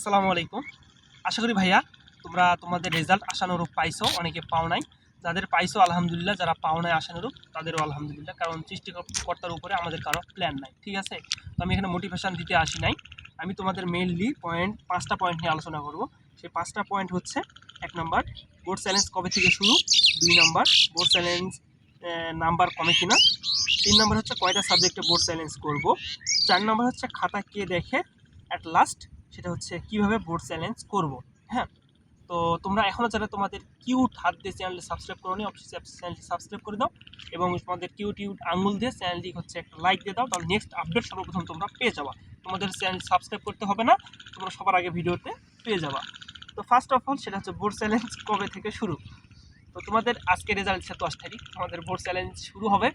আসসালামু আলাইকুম। আশা করি ভাইয়া তোমরা তোমাদের রেজাল্ট আশানুরূপ পাইছো, অনেকে পাও নাই। যাদের পাইছো, আলহামদুলিল্লাহ, যারা পাও নাই আশানুরূপ, তাদেরও আলহামদুলিল্লাহ, কারণ সৃষ্টিকর্তার উপরে আমাদের কারও প্ল্যান নাই, ঠিক আছে? তো আমি এখানে মোটিভেশান দিতে আসি নাই। আমি তোমাদের মেইনলি পয়েন্ট পাঁচটা পয়েন্ট নিয়ে আলোচনা করব। সেই পাঁচটা পয়েন্ট হচ্ছে, এক নম্বর বোর্ড চ্যালেঞ্জ কবে থেকে শুরু? দুই নম্বর বোর্ড চ্যালেঞ্জ নাম্বার কমে কিনা? তিন নম্বর হচ্ছে কয়টা সাবজেক্টে বোর্ড চ্যালেঞ্জ করব? চার নম্বর হচ্ছে খাতা কে দেখে? অ্যাট লাস্ট সেটা হচ্ছে কীভাবে বোর্ড চ্যালেঞ্জ করব হ্যাঁ? তো তোমরা এখনও যারা তোমাদের কিউট হাত দিয়ে চ্যানেলটি সাবস্ক্রাইব করো নি অবশ্যই চ্যানেলটি সাবস্ক্রাইব করে দাও এবং তোমাদের কিউট কিউট আঙুল দিয়ে চ্যানেলটি হচ্ছে একটা লাইক দিয়ে দাও, তাহলে নেক্সট আপডেট সর্বপ্রথম তোমরা পেয়ে যাবা। তোমাদের চ্যানেল সাবস্ক্রাইব করতে হবে না, তোমরা সবার আগে ভিডিওতে পেয়ে যাবা। তো ফার্স্ট অফ অল সেটা হচ্ছে বোর্ড চ্যালেঞ্জ কবে থেকে শুরু? তো তোমাদের আজকে রেজাল্ট হচ্ছে দশ তারিখ, তোমাদের বোর্ড চ্যালেঞ্জ শুরু হবে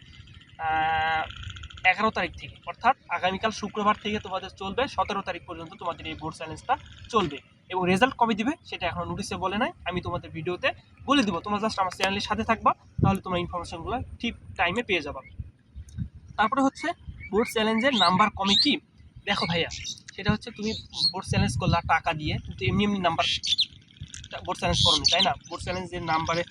এগারো তারিখ থেকে, অর্থাৎ আগামীকাল শুক্রবার থেকে তোমাদের চলবে, সতেরো তারিখ পর্যন্ত তোমাদের এই বোর্ড চ্যালেঞ্জটা চলবে। এবং রেজাল্ট কবে দিবে সেটা এখন নোটিশে বলে নাই, আমি তোমাদের ভিডিওতে বলে দিব। তোমরা জাস্ট আমার চ্যানেলের সাথে থাকবা, তাহলে তোমরা ইনফরমেশনগুলো ঠিক টাইমে পেয়ে যাবা। তারপরে হচ্ছে বোর্ড চ্যালেঞ্জের নাম্বার কমে কি? দেখো ভাইয়া, সেটা হচ্ছে তুমি বোর্ড চ্যালেঞ্জ করলা টাকা দিয়ে, কিন্তু এমনি এমনি নাম্বার বোর্ড চ্যালেঞ্জ করো তাই না? বোর্ড চ্যালেঞ্জের নাম্বারে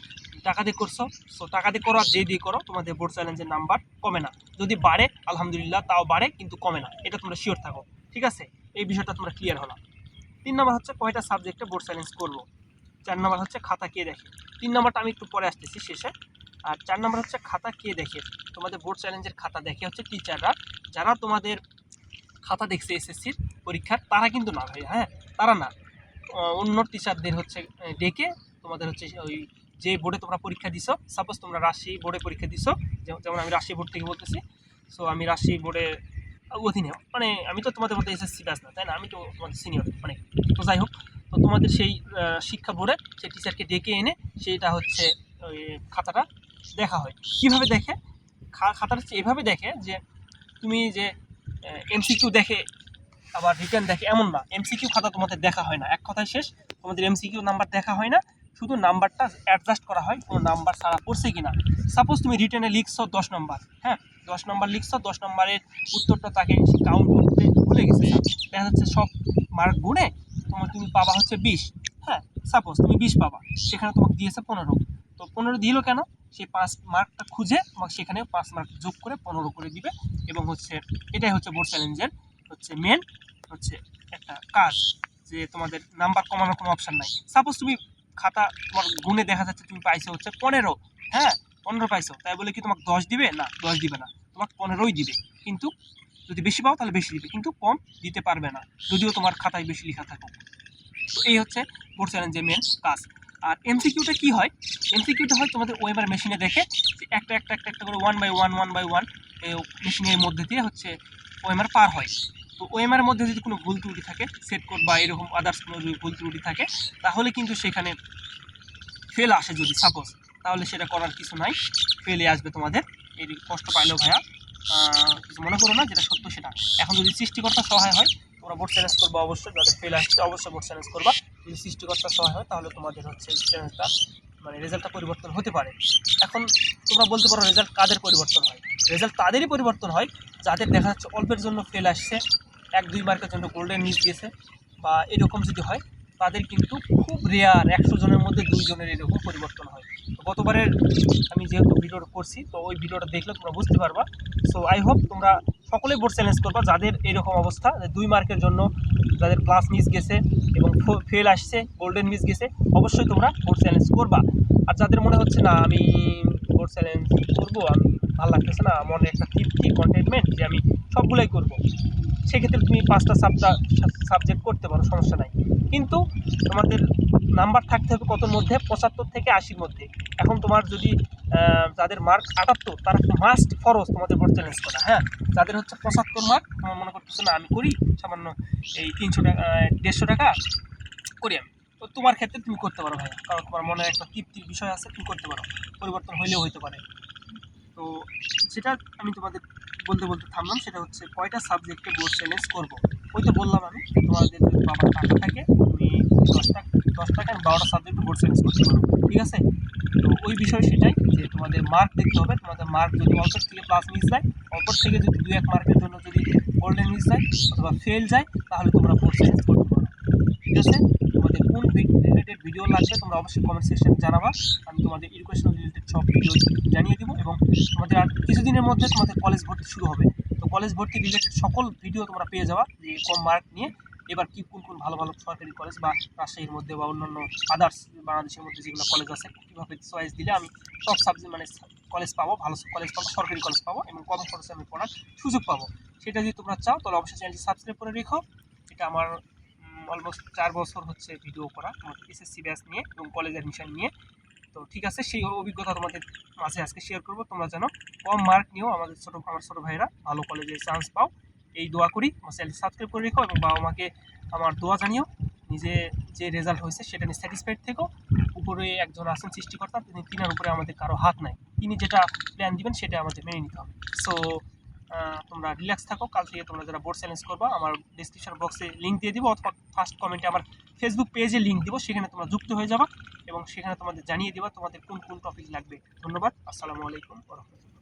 টাকা দিয়ে করছ সো টাকা দিয়ে করো আর যে দিয়ে করো, তোমাদের বোর্ড চ্যালেঞ্জের নাম্বার কমে না। যদি বাড়ে, আলহামদুলিল্লাহ, তাও বাড়ে, কিন্তু কমে না। এটা তোমরা শিওর থাকো, ঠিক আছে? এই বিষয়টা তোমরা ক্লিয়ার হলো। তিন নম্বর হচ্ছে কয়টা সাবজেক্টে বোর্ড চ্যালেঞ্জ করব। চার নম্বর হচ্ছে, খাতা কে দেখে। তিন নম্বরটা আমি একটু পরে আসতেছি শেষে। আর চার নম্বর হচ্ছে, খাতা কে দেখে? তোমাদের বোর্ড চ্যালেঞ্জের খাতা দেখে হচ্ছে টিচাররা যারা তোমাদের খাতা দেখছে এসএসসির পরীক্ষার, তারা কিন্তু না ভাই হ্যাঁ? তারা না। অন্য টিচারদের হচ্ছে ডেকে তোমাদের হচ্ছে, ওই যে বোর্ডে তোমরা পরীক্ষা দিছো সাপোজ তোমরা রাজশাহী বোর্ডে পরীক্ষা দিছো, যেমন আমি রাজশাহী বোর্ড থেকে বলতেছি সো আমি রাজশাহী বোর্ডে অধীনে মানে আমি তো তোমাদের মধ্যে এসএসসি ব্যাস না, তাই না? আমি তো তোমাদের সিনিয়র মানে তো যাই হোক, তো তোমাদের সেই শিক্ষা বোর্ডে সেই টিচারকে ডেকে এনে সেইটা হচ্ছে ওই খাতাটা দেখা হয়। কীভাবে দেখে? খাতাটা হচ্ছে এভাবে দেখে যে তুমি যে এমসিকিউ দেখে, আবার রিটার্ন দেখে, এমন না। এমসিকিউ খাতা তোমাদের দেখা হয় না। এক কথায় শেষ, তোমাদের এমসিকিউ নাম্বার দেখা হয় না। শুধু নাম্বারটা অ্যাডজাস্ট করা হয়, কোনো নাম্বার ছাড়া পড়ছে কি না সাপোজ তুমি রিটার্নে লিখছো দশ নম্বর হ্যাঁ? দশ নম্বর লিখছো, দশ নম্বরের উত্তরটা তাকে কাউন্ট করতে ভুলে গেছে। দেখা যাচ্ছে সব মার্ক গুণে তোমার তুমি পাবা হচ্ছে বিশ হ্যাঁ? সাপোজ তুমি বিশ পাবা, সেখানে তোমাকে দিয়েছে পনেরো। তো পনেরো দিল কেন? সেই পাঁচ মার্কটা খুঁজে তোমাকে সেখানে পাঁচ মার্ক যোগ করে পনেরো করে দিবে এবং হচ্ছে এটাই হচ্ছে বোর্ড চ্যালেঞ্জের হচ্ছে মেন হচ্ছে একটা কাজ, যে তোমাদের নাম্বার কমানোর কোনো অপশান নাই। সাপোজ তুমি খাতা তোমার গুণে দেখা যাচ্ছে তুমি পাইছো হচ্ছে পনেরো হ্যাঁ? পনেরো পাইছো। তাই বলে কি তোমাকে দশ দিবে? না, দশ দিবে না। তোমাকে পনেরোই দিবে। কিন্তু যদি বেশি পাও তাহলে বেশি দিবে। কিন্তু কম দিতে পারবে না। যদিও তোমার খাতায় বেশি লেখা থাকুক। তো এই হচ্ছে বোর্ড চ্যালেঞ্জের মেন কাজ। আর এমসিকিউটা কি হয়? এমসিকিউটা হয় তোমাদের ওয়েবার মেশিনে দেখে একটা একটা একটা একটা করে one by one one by one মেশিনের মধ্যে দিয়ে হচ্ছে ওয়েমার পার হয়। তো ওয়েমার মধ্যে যদি কোনো ভুল ত্রুটি থাকে সেট কোড বা এরকম আদার্স কোনো যদি ভুল ত্রুটি থাকে, তাহলে কিন্তু সেখানে ফেল আসে যদি সাপোজ তাহলে সেটা করার কিছু নাই ফেলে আসবে তোমাদের। এই কষ্ট পাইলেও ভাইয়া কিছু মনে করো না, যেটা সত্য সেটা। এখন যদি সৃষ্টিকর্তা সহায় হয়, তোমরা বোর্ড চ্যালেঞ্জ করব অবশ্যই যাদের ফেল আসছে, অবশ্যই বোর্ড চ্যালেঞ্জ করবা। যদি সৃষ্টিকর্তা সহায় হয়, তাহলে তোমাদের হচ্ছে চ্যালেঞ্জটা মানে রেজাল্টটা পরিবর্তন হতে পারে। এখন তোমরা বলতে পারো রেজাল্ট কাদের পরিবর্তন হয়? রেজাল্ট তাদেরই পরিবর্তন হয়, যাদের দেখা যাচ্ছে অল্পের জন্য ফেল আসছে এক, দুই মার্কের জন্য গোল্ডেন মিস গেছে বা এরকম যদি হয়, তাদের কিন্তু খুব রেয়ার একশো জনের মধ্যে দুইজনের এরকম পরিবর্তন হয়। তো গতবারের আমি যেহেতু ভিডিওটা করছি, তো ওই ভিডিওটা দেখলে তোমরা বুঝতে পারবা। সো আই হোপ তোমরা সকলেই বোর্ড চ্যালেঞ্জ করবা, যাদের এরকম অবস্থা দুই মার্কের জন্য যাদের ক্লাস মিস গেছে এবং ফেল আসছে গোল্ডেন মিস গেছে, অবশ্যই তোমরা বোর্ড চ্যালেঞ্জ করবা। আর যাদের মনে হচ্ছে, না, আমি বোর্ড চ্যালেঞ্জ করব, আমি ভালো লাগতেছে না মনে একটা তৃপ্তি কন্টেনমেন্ট যে আমি সবগুলোই করব। সেক্ষেত্রে তুমি পাঁচটা সাবজা সাবজেক্ট করতে পারো, সমস্যা নাই। কিন্তু তোমাদের নাম্বার থাকতে হবে কতর মধ্যে? পঁচাত্তর থেকে আশির মধ্যে। এখন তোমার যদি যাদের মার্ক আটাত্তর, তারা মাস্ট ফরজ তোমাদের বোর্ড চ্যালেঞ্জ করা হ্যাঁ? যাদের হচ্ছে পঁচাত্তর মার্ক তোমার মনে করতেছো, না, আমি করি, সামান্য এই তিনশো টাকা দেড়শো টাকা করি আমি। তো তোমার ক্ষেত্রে তুমি করতে পারো ভাই কারণ তোমার মনে একটা তৃপ্তির বিষয় আছে, তুমি করতে পারো, পরিবর্তন হইলেও হইতে পারে। তো সেটা আমি তোমাদের বলতে বলতে থামলাম, সেটা হচ্ছে কয়টা সাবজেক্টে বোর্ড চ্যালেঞ্জ করব? ওই তো বললাম আমি, তোমাদের যদি বাবার টাকা থাকে, তুমি দশটা দশ টাকা বারোটা সাবজেক্টে বোর্ড চ্যালেঞ্জ করতে পারো, ঠিক আছে? তো ওই বিষয় সেটাই, যে তোমাদের মার্ক দেখতে হবে, তোমাদের মার্ক যদি অল্প থেকে প্লাস মিস যায়, অল্প থেকে যদি দু এক মার্কের জন্য যদি গোল্ডেন মিস যায়, অথবা ফেল যায়, তাহলে তোমরা বোর্ড চ্যালেঞ্জ করতে পারো, ঠিক আছে? ভিডিও লাগবে তোমরা অবশ্যই কমেন্ট সেকশনে জানাবা। আমি তোমাদের এডুকেশনাল রিলেটেড সব ভিডিও জানিয়ে দিব এবং তোমাদের আর কিছুদিনের মধ্যে তোমাদের কলেজ ভর্তি শুরু হবে। তো কলেজ ভর্তি রিলেটেড সকল ভিডিও তোমরা পেয়ে যাবা যে কম মার্ক নিয়ে। এবার কি কোন কোন ভালো ভালো সরকারি কলেজ বা রাজশাহীর মধ্যে বা অন্যান্য আদার্স বাংলাদেশের মধ্যে যেগুলো কলেজ আছে, কীভাবে চয়েস দিলে আমি সব সাবজেক্ট মানে কলেজ পাবো, ভালো কলেজ পাবো, সরকারি কলেজ পাবো এবং কম খরচে আমি পড়ার সুযোগ পাবো। সেটা যদি তোমরা চাও, তাহলে অবশ্যই চ্যানেলটি সাবস্ক্রাইব করে রেখো। এটা আমার অলমোস্ট চার বছর হচ্ছে ভিডিও করা তোমাদের এসএসসি ব্যাচ নিয়ে এবং কলেজ অ্যাডমিশন নিয়ে। তো ঠিক আছে, সেই অভিজ্ঞতা তোমাদের মাঝে আজকে শেয়ার করব। তোমরা যেন কম মার্ক নিয়েও আমাদের ছোটো, আমার ছোটো ভাইরা ভালো কলেজে চান্স পাও। এই দোয়া করি, আমার চ্যানেলটি সাবস্ক্রাইব করে রেখো এবং বাবা মাকে আমার দোয়া জানিও। নিজে যে রেজাল্ট হয়েছে সেটা নিয়ে স্যাটিসফাইড থেকো। উপরে একজন আছেন সৃষ্টিকর্তা, তিনি তিনার উপরে আমাদের কারও হাত নাই। তিনি যেটা প্ল্যান দিবেন সেটা আমাদের মেনে নিতে হবে। সো তোমরা রিল্যাক্স থাকো। কাল থেকে তোমরা যারা বোর্ড চ্যালেঞ্জ করব, আমার ডিসক্রিপশন বক্সে লিঙ্ক দিয়ে দিব, অথবা ফার্স্ট কমেন্টে আমার ফেসবুক পেজে লিঙ্ক দিব, সেখানে তোমরা যুক্ত হয়ে যাবা এবং সেখানে তোমাদের জানিয়ে দেবা তোমাদের কোন কোন টপিক লাগবে। ধন্যবাদ, আসসালামু আলাইকুম রহমতুল্লাহ।